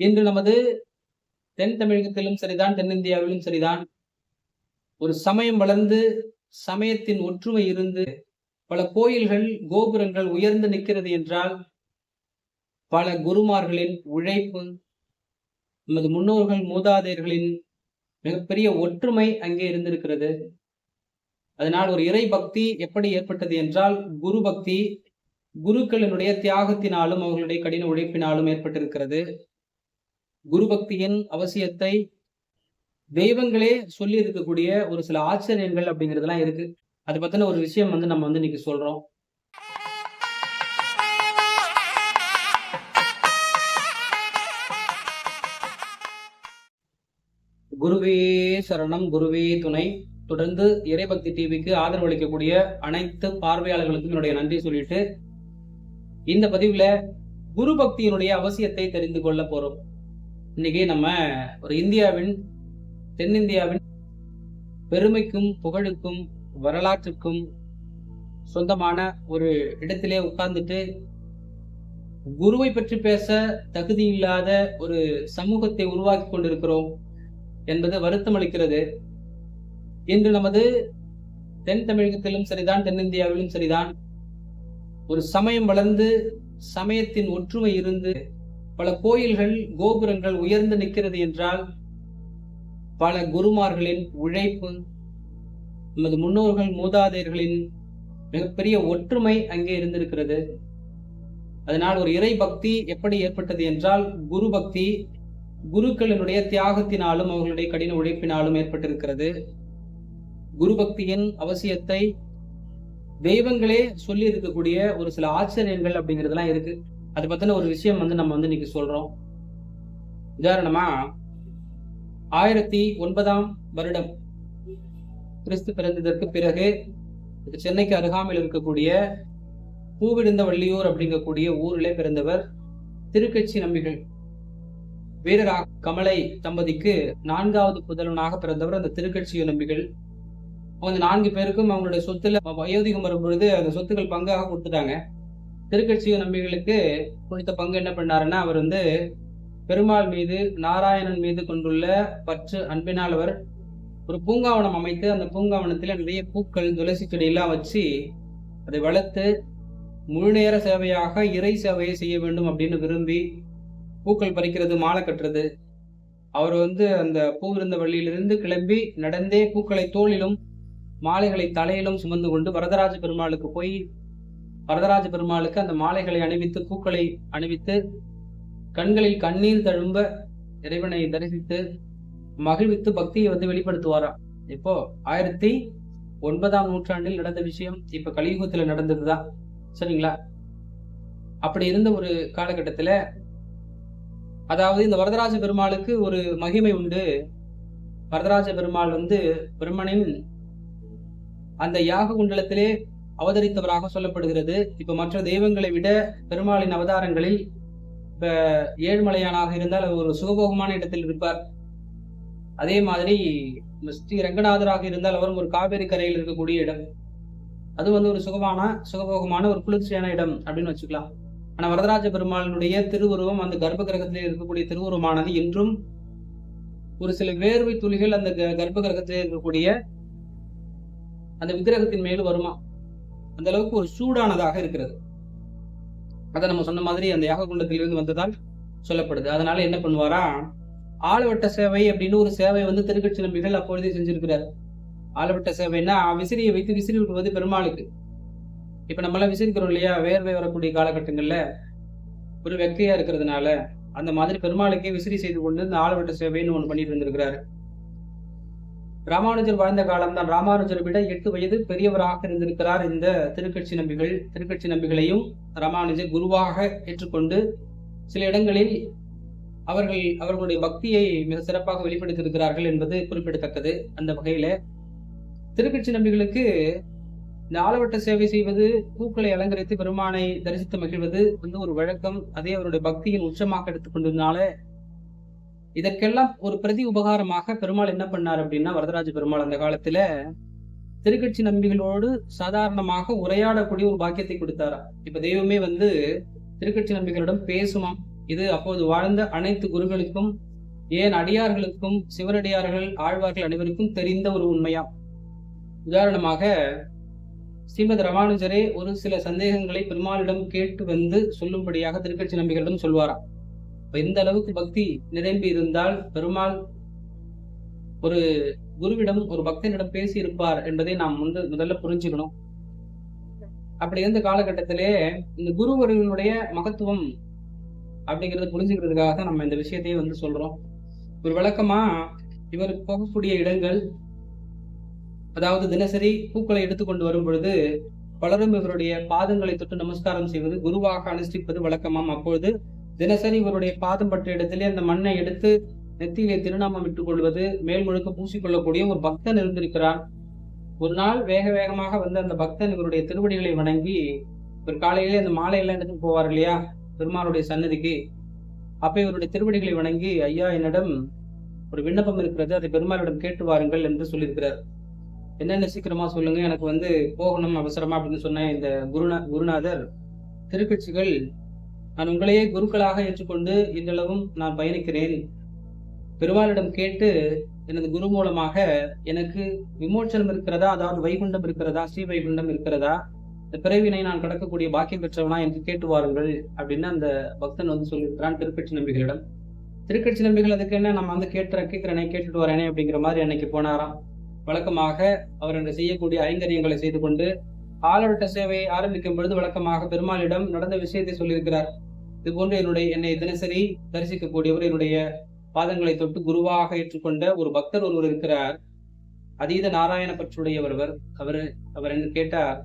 இன்று நமது தென் தமிழகத்திலும் சரிதான் தென்னிந்தியாவிலும் சரிதான். ஒரு சமயம் வளர்ந்து சமயத்தின் ஒற்றுமை இருந்து பல கோயில்கள் கோபுரங்கள் உயர்ந்து நிற்கிறது என்றால் பல குருமார்களின் உழைப்பு நமது முன்னோர்கள் மூதாதையர்களின் மிகப்பெரிய ஒற்றுமை அங்கே இருந்திருக்கிறது. அதனால் ஒரு இறை பக்தி எப்படி ஏற்பட்டது என்றால் குரு பக்தி குருக்களினுடைய தியாகத்தினாலும் அவர்களுடைய கடின உழைப்பினாலும் ஏற்பட்டிருக்கிறது. குரு பக்தியின் அவசியத்தை தெய்வங்களே சொல்லி இருக்கக்கூடிய ஒரு சில ஆச்சரியங்கள் அப்படிங்கிறதுலாம் இருக்கு. அதை பத்தின ஒரு விஷயம் வந்து நம்ம வந்து இன்னைக்கு சொல்றோம். குருவே சரணம் குருவே துணை. தொடர்ந்து இறைபக்தி டிவிக்கு ஆதரவு அளிக்கக்கூடிய அனைத்து பார்வையாளர்களுக்கும் என்னுடைய நன்றி சொல்லிட்டு இந்த பதிவுல குரு பக்தியினுடைய அவசியத்தை தெரிந்து கொள்ள போறோம். இன்னைக்கு நம்ம ஒரு இந்தியாவின் தென்னிந்தியாவின் பெருமைக்கும் புகழுக்கும் வரலாற்றுக்கும் சொந்தமான ஒரு இடத்திலே உட்கார்ந்துட்டு குருவை பற்றி பேச தகுதி இல்லாத ஒரு சமூகத்தை உருவாக்கி கொண்டிருக்கிறோம் என்பது வருத்தம் அளிக்கிறது. இன்று நமது தென் தமிழகத்திலும் சரிதான் தென்னிந்தியாவிலும் சரிதான். ஒரு சமயம் வளர்ந்து சமயத்தின் ஒற்றுமை இருந்து பல கோயில்கள் கோபுரங்கள் உயர்ந்து நிற்கிறது என்றால் பல குருமார்களின் உழைப்பு நமது முன்னோர்கள் மூதாதையர்களின் மிகப்பெரிய ஒற்றுமை அங்கே இருந்திருக்கிறது. அதனால் ஒரு இறை பக்தி எப்படி ஏற்பட்டது என்றால் குரு பக்தி குருக்களினுடைய தியாகத்தினாலும் அவர்களுடைய கடின உழைப்பினாலும் ஏற்பட்டிருக்கிறது. குரு பக்தியின் அவசியத்தை தெய்வங்களே சொல்லி இருக்கக்கூடிய ஒரு சில ஆச்சரியங்கள் அப்படிங்கிறதுலாம் இருக்கு. அதை பற்றின ஒரு விஷயம் வந்து நம்ம வந்து இன்னைக்கு சொல்கிறோம் உதாரணமாக ஆயிரத்தி ஒன்பதாம் வருடம். கிறிஸ்து பிறந்ததற்கு பிறகு சென்னைக்கு அருகாமையில் இருக்கக்கூடிய பூவிடுந்த வள்ளியூர் அப்படிங்கக்கூடிய ஊரிலே பிறந்தவர் திருக்கட்சி நம்பிகள். வீரரா கமலை தம்பதிக்கு நான்காவது புதல்வனாக பிறந்தவர் அந்த திருக்கட்சி நம்பிகள். அவங்க நான்கு பேருக்கும் அவங்களுடைய சொத்துல வயோதிகம் வரும்பொழுது அந்த சொத்துக்கள் பங்காக கொடுத்துட்டாங்க. திருக்கட்சி நம்பிகளுக்கு குறித்த பங்கு என்ன பண்ணாருன்னா அவர் வந்து பெருமாள் மீது நாராயணன் மீது கொண்டுள்ள பற்று அன்பினால் அவர் ஒரு பூங்காவனம் அமைத்து அந்த பூங்காவனத்தில் நிறைய பூக்கள் துளசி செடியெல்லாம் வச்சு அதை வளர்த்து முழு நேர சேவையாக இறை சேவையை செய்ய வேண்டும் அப்படின்னு விரும்பி பூக்கள் பறிக்கிறது மாலை கட்டுறது. அவர் வந்து அந்த பூ இருந்த வழியிலிருந்து கிளம்பி நடந்தே பூக்களை தோளிலும் மாலைகளை தலையிலும் சுமந்து கொண்டு வரதராஜ பெருமாளுக்கு போய் வரதராஜ பெருமாளுக்கு அந்த மாலைகளை அணிவித்து பூக்களை அணிவித்து கண்களில் கண்ணீர் தழும்ப இறைவனை தரிசித்து மகிழ்வித்து பக்தியை வந்து வெளிப்படுத்துவாராம். இப்போ ஆயிரத்தி ஒன்பதாம் நூற்றாண்டில் நடந்த விஷயம் இப்ப கலியுகத்துல நடந்ததுதான் சரிங்களா? அப்படி இருந்த ஒரு காலகட்டத்துல அதாவது இந்த வரதராஜ பெருமாளுக்கு ஒரு மகிமை உண்டு. வரதராஜ பெருமாள் வந்து பிரம்மனின் அந்த யாக குண்டலத்திலே அவதரித்தவராக சொல்லப்படுகிறது. இப்ப மற்ற தெய்வங்களை விட பெருமாளின் அவதாரங்களில் இப்ப ஏழ்மலையானாக இருந்தால் அவர் ஒரு சுகபோகமான இடத்தில் இருப்பார். அதே மாதிரி ஸ்ரீ ரங்கநாதராக இருந்தால் அவரும் ஒரு காவேரி கரையில் இருக்கக்கூடிய இடம். அது வந்து ஒரு சுகமான சுகபோகமான ஒரு குளிர்ச்சியான இடம் அப்படின்னு வச்சுக்கலாம். ஆனா வரதராஜ பெருமாளினுடைய திருவுருவம் அந்த கர்ப்ப கிரகத்திலே இருக்கக்கூடிய திருவுருவமானது இன்றும் ஒரு சில வேர்வை துளிகள் அந்த கர்ப்ப கிரகத்திலே இருக்கக்கூடிய அந்த விக்கிரகத்தின் மேலும் வருமா? அந்த அளவுக்கு ஒரு சூடானதாக இருக்கிறது. அதை நம்ம சொன்ன மாதிரி அந்த யாக குண்டத்திலிருந்து வந்ததால் சொல்லப்படுது. அதனால என்ன பண்ணுவாரா? ஆளவட்ட சேவை அப்படின்னு ஒரு சேவை வந்து திருக்கட்சி நம்பிகள் அப்பொழுதே செஞ்சிருக்கிறார். ஆளவட்ட சேவைன்னா விசிறியை வைத்து விசிறி விடுவது பெருமாளுக்கு. இப்ப நம்மளாம் விசிறிக்கிறோம் இல்லையா? வேர்வை வரக்கூடிய காலகட்டங்கள்ல ஒரு வெக்கையா இருக்கிறதுனால அந்த மாதிரி பெருமாளுக்கே விசிறி செய்து கொண்டு இந்த ஆளவட்ட சேவைன்னு ஒன்று பண்ணிட்டு இருந்திருக்கிறாரு. ராமானுஜர் வாழ்ந்த காலம்தான். ராமானுஜரை விட எட்டு வயது பெரியவராக இருந்திருக்கிறார் இந்த திருக்கட்சி நம்பிகள். திருக்கட்சி நம்பிகளையும் ராமானுஜர் குருவாக ஏற்றுக்கொண்டு சில இடங்களில் அவர்கள் அவர்களுடைய பக்தியை மிக சிறப்பாக வெளிப்படுத்தியிருக்கிறார்கள் என்பது குறிப்பிடத்தக்கது. அந்த வகையில திருக்கட்சி நம்பிகளுக்கு இந்த ஆலவட்ட சேவை செய்வது பூக்களை அலங்கரித்து பெருமானை தரிசித்து மகிழ்வது வந்து ஒரு வழக்கம். அதே அவருடைய பக்தியின் உச்சமாக எடுத்துக்கொண்டதுனால இதற்கெல்லாம் ஒரு பிரதி உபகாரமாக பெருமாள் என்ன பண்ணார் அப்படின்னா வரதராஜ பெருமாள் அந்த காலத்துல திருக்கட்சி நம்பிகளோடு சாதாரணமாக உரையாடக்கூடிய ஒரு பாக்கியத்தை கொடுத்தாரா இப்ப தெய்வமே வந்து திருக்கட்சி நம்பிகளிடம் பேசுமாம். இது அப்போது வாழ்ந்த அனைத்து குருகளுக்கும் ஏன் அடியார்களுக்கும் சிவனடியார்கள் ஆழ்வார்கள் அனைவருக்கும் தெரிந்த ஒரு உண்மையாம். உதாரணமாக ஸ்ரீமத் ராமானுஜரே ஒரு சில சந்தேகங்களை பெருமாளிடம் கேட்டு வந்து சொல்லும்படியாக திருக்கட்சி நம்பிகளிடம் சொல்வாராம். இந்த அளவுக்கு பக்தி நிரம்பி இருந்தால் பெருமாள் ஒரு குருவிடம் ஒரு பக்தனிடம் பேசி இருப்பார் என்பதை நாம் வந்து முதல்ல புரிஞ்சுக்கணும். அப்படி இருந்த காலகட்டத்திலே இந்த குருவர்களுடைய மகத்துவம் அப்படிங்கிறது புரிஞ்சுக்கிறதுக்காக தான் நம்ம இந்த விஷயத்தையே வந்து சொல்றோம். ஒரு விளக்கமா இவர் போகக்கூடிய இடங்கள் அதாவது தினசரி பூக்களை எடுத்துக்கொண்டு வரும் பொழுது பலரும் இவருடைய பாதங்களை தொட்டு நமஸ்காரம் செய்வது குருவாக அனுஷ்டிப்பது வழக்கமாம். அப்பொழுது தினசரி இவருடைய பாதம் பட்ட இடத்திலே அந்த மண்ணை எடுத்து நெத்தியிலே திருநாமம் விட்டுக் கொள்வது மேல் முழுக்க பூசிக்கொள்ளக்கூடிய ஒரு பக்தன் இருந்திருக்கிறான் ஒரு நாள் வேக வேகமாக வந்து அந்த பக்தன் இவருடைய திருவடிகளை வணங்கி ஒரு காலையிலே அந்த மாலையெல்லாம் எடுத்து போவார் இல்லையா? பெருமாளுடைய சன்னதிக்கு அப்ப இவருடைய திருவடிகளை வணங்கி ஐயா என்னிடம் ஒரு விண்ணப்பம் இருக்கிறது. அதை பெருமாளிடம் கேட்டு வாருங்கள் என்று சொல்லியிருக்கிறார். என்னென்ன சீக்கிரமா சொல்லுங்க? எனக்கு வந்து போகணும் அவசரமா அப்படின்னு சொன்ன இந்த குருநா குருநாதர் திருக்கட்சிகள் நான் உங்களையே குருக்களாக ஏற்றுக்கொண்டு இன்றளவும் நான் பயணிக்கிறேன். பெருமாளிடம் கேட்டு எனது குரு மூலமாக எனக்கு விமோச்சனம் இருக்கிறதா? அதாவது வைகுண்டம் இருக்கிறதா? ஸ்ரீ வைகுண்டம் இருக்கிறதா? இந்த பிறவினை நான் கடக்கக்கூடிய பாக்கியம் பெற்றவனா என்று கேட்டு வாருங்கள் அப்படின்னு அந்த பக்தன் வந்து சொல்லியிருக்கிறான் திருக்கட்சி நம்பிகளிடம். திருக்கட்சி நம்பிகள் அதுக்கு என்ன? நம்ம வந்து கேட்டுற கேட்கிறேனே கேட்டுட்டு வரேனே அப்படிங்கிற மாதிரி அன்னைக்கு போனாராம். வழக்கமாக அவர் என்று செய்யக்கூடிய ஐங்கரியங்களை செய்து கொண்டு ஆளவட்ட சேவையை ஆரம்பிக்கும் பொழுது வழக்கமாக பெருமாளிடம் நடந்த விஷயத்தை சொல்லியிருக்கிறார். இது போன்று என்னுடைய என்னை தினசரி தரிசிக்கக்கூடியவர் என்னுடைய பாதங்களை தொட்டு குருவாக ஏற்றுக்கொண்ட ஒரு பக்தர் ஒருவர் இருக்கிறார். அதீத நாராயண பற்றுடைய ஒருவர் அவர் அவர் என்று கேட்டார்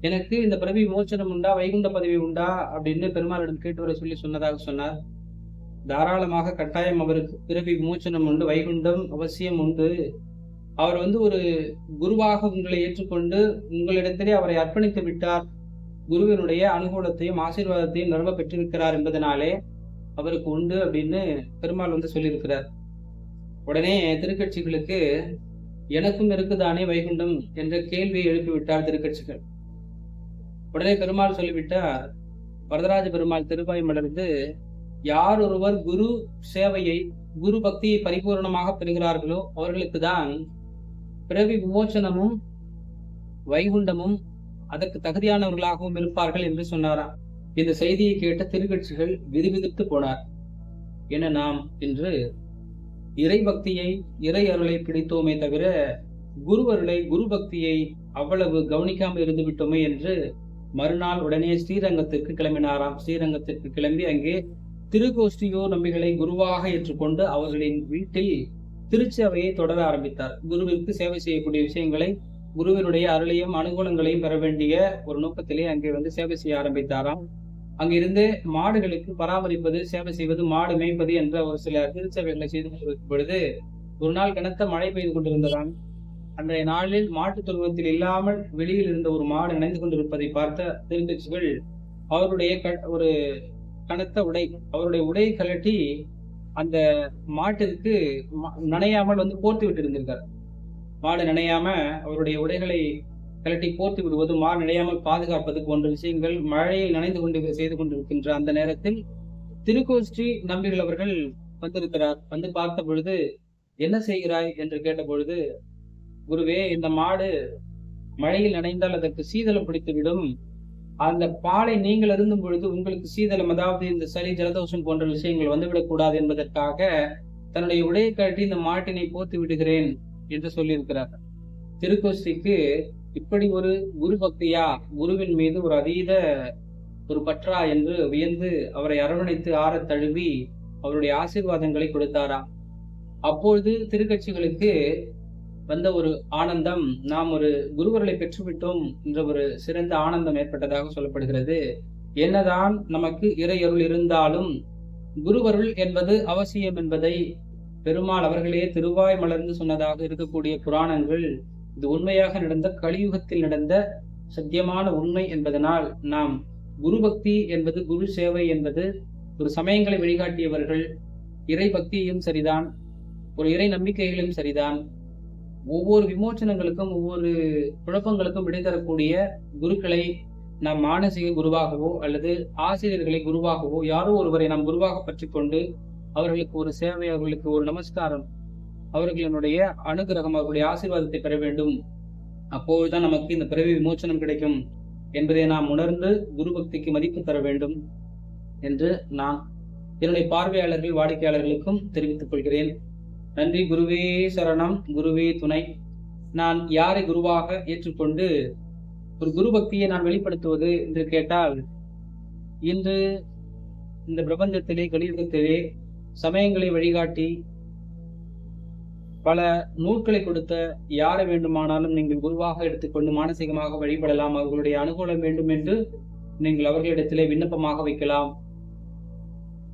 எனக்கு இந்த பிறவி மோச்சனம் உண்டா? வைகுண்ட பதவி உண்டா? அப்படின்னு பெருமாளிடம் கேட்டு வர சொல்லி சொன்னதாக சொன்னார். தாராளமாக கட்டாயம் அவருக்கு பிறவி விமோச்சனம் உண்டு வைகுண்டம் அவசியம் உண்டு. அவர் வந்து ஒரு குருவாக உங்களை ஏற்றுக்கொண்டு உங்களிடத்திலே அவரை அர்ப்பணித்து விட்டார். குருவினுடைய அனுகூலத்தையும் ஆசீர்வாதத்தையும் நிரம்ப பெற்றிருக்கிறார் என்பதனாலே அவருக்கு உண்டு அப்படின்னு பெருமாள் வந்து சொல்லியிருக்கிறார். உடனே திருக்கட்சிகளுக்கு எனக்கும் இருக்குதானே வைகுண்டம்? என்ற கேள்வியை எழுப்பிவிட்டார் திருக்கட்சிகள். உடனே பெருமாள் சொல்லிவிட்டார் வரதராஜ பெருமாள் திருவாய் மலர்ந்து யார் ஒருவர் குரு சேவையை குரு பக்தியை பரிபூர்ணமாக பெறுகிறார்களோ அவர்களுக்கு தான் பிறவி விமோச்சனமும் வைகுண்டமும் அதற்கு தகுதியானவர்களாகவும் இருப்பார்கள் என்று சொன்னாராம் இந்த செய்தியை கேட்ட திருக்கட்சிகள் விதிவிதித்து போனார். என நாம் இன்று இறை பக்தியை இறை அருளை பிடித்தோமே தவிர குருவருளை குரு பக்தியை அவ்வளவு கவனிக்காமல் இருந்து விட்டோமே என்று மறுநாள் உடனே ஸ்ரீரங்கத்திற்கு கிளம்பினாராம். ஸ்ரீரங்கத்திற்கு கிளம்பி அங்கே திருகோஷ்டியோ நம்பிகளை குருவாக ஏற்றுக்கொண்டு அவர்களின் வீட்டில் திருச்சேவையை தொடர ஆரம்பித்தார். குருவிற்கு சேவை செய்யக்கூடிய விஷயங்களை குருவினுடைய அருளையும் அனுகூலங்களையும் பெற வேண்டிய ஒரு நோக்கத்திலே அங்கே வந்து சேவை செய்ய ஆரம்பித்தாராம். அங்கிருந்து மாடுகளுக்கு பராமரிப்பது சேவை செய்வது மாடு மேய்ப்பது என்ற ஒரு சில திருச்சேவைகளை செய்து கொண்டிருக்கும் பொழுது ஒரு நாள் கனத்த மழை பெய்து கொண்டிருந்ததாம். அன்றைய நாளில் மாட்டுத் தொழுவத்தில் இல்லாமல் வெளியில் இருந்த ஒரு மாடு நினைந்து கொண்டிருப்பதை பார்த்த திருக்கட்சிகள் அவருடைய க- ஒரு கனத்த உடை அவருடைய உடையை கழட்டி அந்த மாட்டிற்கு நனையாமல் வந்து போர்த்து விட்டு இருந்திருக்கார் மாடு நனையாம அவருடைய உடைகளை கழட்டி போர்த்து விடுவது மாடு நனையாமல் பாதுகாப்பது போன்ற விஷயங்கள் மழையில் நனைந்து கொண்டு செய்து கொண்டிருக்கின்ற அந்த நேரத்தில் திருக்கோஷ்டி நம்பிகள் அவர்கள் வந்திருக்கிறார். வந்து பார்த்த பொழுது என்ன செய்கிறாய்? என்று கேட்ட பொழுது குருவே இந்த மாடு மழையில் நனைந்தால் அதற்கு சீதளம் பிடித்துவிடும். அந்த பாலை நீங்கள் அருந்தும் பொழுது உங்களுக்கு சீதளம் அதாவது இந்த சளி ஜலதோஷம் போன்ற விஷயங்கள் வந்துவிடக் கூடாது என்பதற்காக தன்னுடைய உடையை கழட்டி இந்த மாட்டினை போர்த்து விடுகிறேன். என்று சொல்லியிருக்கிறார் திருக்கோஷ்டிக்கு இப்படி ஒரு குரு பக்தியா குருவின் மீது ஒரு அதீத ஒரு பற்றா என்று வியந்து அவரை அரவணைத்து ஆற தழுவி அவருடைய ஆசீர்வாதங்களை கொடுத்தாராம் அப்பொழுது திருக்கட்சிகளுக்கு வந்த ஒரு ஆனந்தம் நாம் ஒரு குருவர்களை பெற்றுவிட்டோம் என்ற ஒரு சிறந்த ஆனந்தம் ஏற்பட்டதாக சொல்லப்படுகிறது. என்னதான் நமக்கு இறையருள் இருந்தாலும் குருவருள் என்பது அவசியம் என்பதை பெருமாள் அவர்களே திருவாய் மலர்ந்து சொன்னதாக இருக்கக்கூடிய புராணங்கள் இது உண்மையாக நடந்த கலியுகத்தில் நடந்த சத்தியமான உண்மை என்பதனால் நாம் குரு பக்தி என்பது குரு சேவை என்பது ஒரு சமயங்களை வழிகாட்டியவர்கள் இறை பக்தியும் சரிதான் ஒரு இறை நம்பிக்கைகளும் சரிதான் ஒவ்வொரு விமோச்சனங்களுக்கும் ஒவ்வொரு குழப்பங்களுக்கும் விடைதரக்கூடிய குருக்களை நாம் மானசீக குருவாகவோ அல்லது ஆசிரியர்களை குருவாகவோ யாரோ ஒருவரை நாம் குருவாக பற்றி கொண்டு அவர்களுக்கு ஒரு சேவை அவர்களுக்கு ஒரு நமஸ்காரம். அவர்களினுடைய அனுகிரகம் அவர்களுடைய ஆசீர்வாதத்தை பெற வேண்டும். அப்போதுதான் நமக்கு இந்த பிறவி விமோச்சனம் கிடைக்கும் என்பதை நாம் உணர்ந்து குரு பக்திக்கு மதிப்பு தர வேண்டும் என்று நான் என்னுடைய பார்வையாளர்கள் வாடிக்கையாளர்களுக்கும் தெரிவித்துக் கொள்கிறேன். நன்றி குருவே சரணம் குருவே துணை. நான் யாரை குருவாக ஏற்றுக்கொண்டு ஒரு குரு பக்தியை நான் வெளிப்படுத்துவது என்று கேட்டால் இன்று இந்த பிரபஞ்சத்திலே கலியுகத்திலே சமயங்களை வழிகாட்டி பல நூல்களை கொடுத்த யாரை வேண்டுமானாலும் நீங்கள் குருவாக எடுத்துக்கொண்டு மானசீகமாக வழிபடலாம். அவர்களுடைய அனுகூலம் வேண்டும் என்று நீங்கள் அவர்களிடத்திலே விண்ணப்பமாக வைக்கலாம்.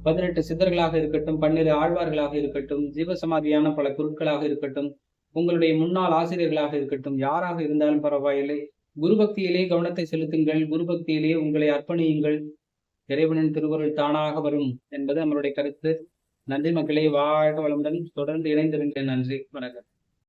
பதினெட்டு சித்தர்களாக இருக்கட்டும் பன்னிரு ஆழ்வார்களாக இருக்கட்டும் ஜீவசமாதியான பல குருட்களாக இருக்கட்டும் உங்களுடைய முன்னாள் ஆசிரியர்களாக இருக்கட்டும் யாராக இருந்தாலும் பரவாயில்லை. குருபக்தியிலே கவனத்தை செலுத்துங்கள். குருபக்தியிலே உங்களை அர்ப்பணியுங்கள். இறைவனின் திருவருள் தானாக வரும் என்பது நம்மளுடைய கருத்து. நன்றி மக்களே வாழ்க வளமுடன். தொடர்ந்து இணைந்திருங்கள். நன்றி வணக்கம்.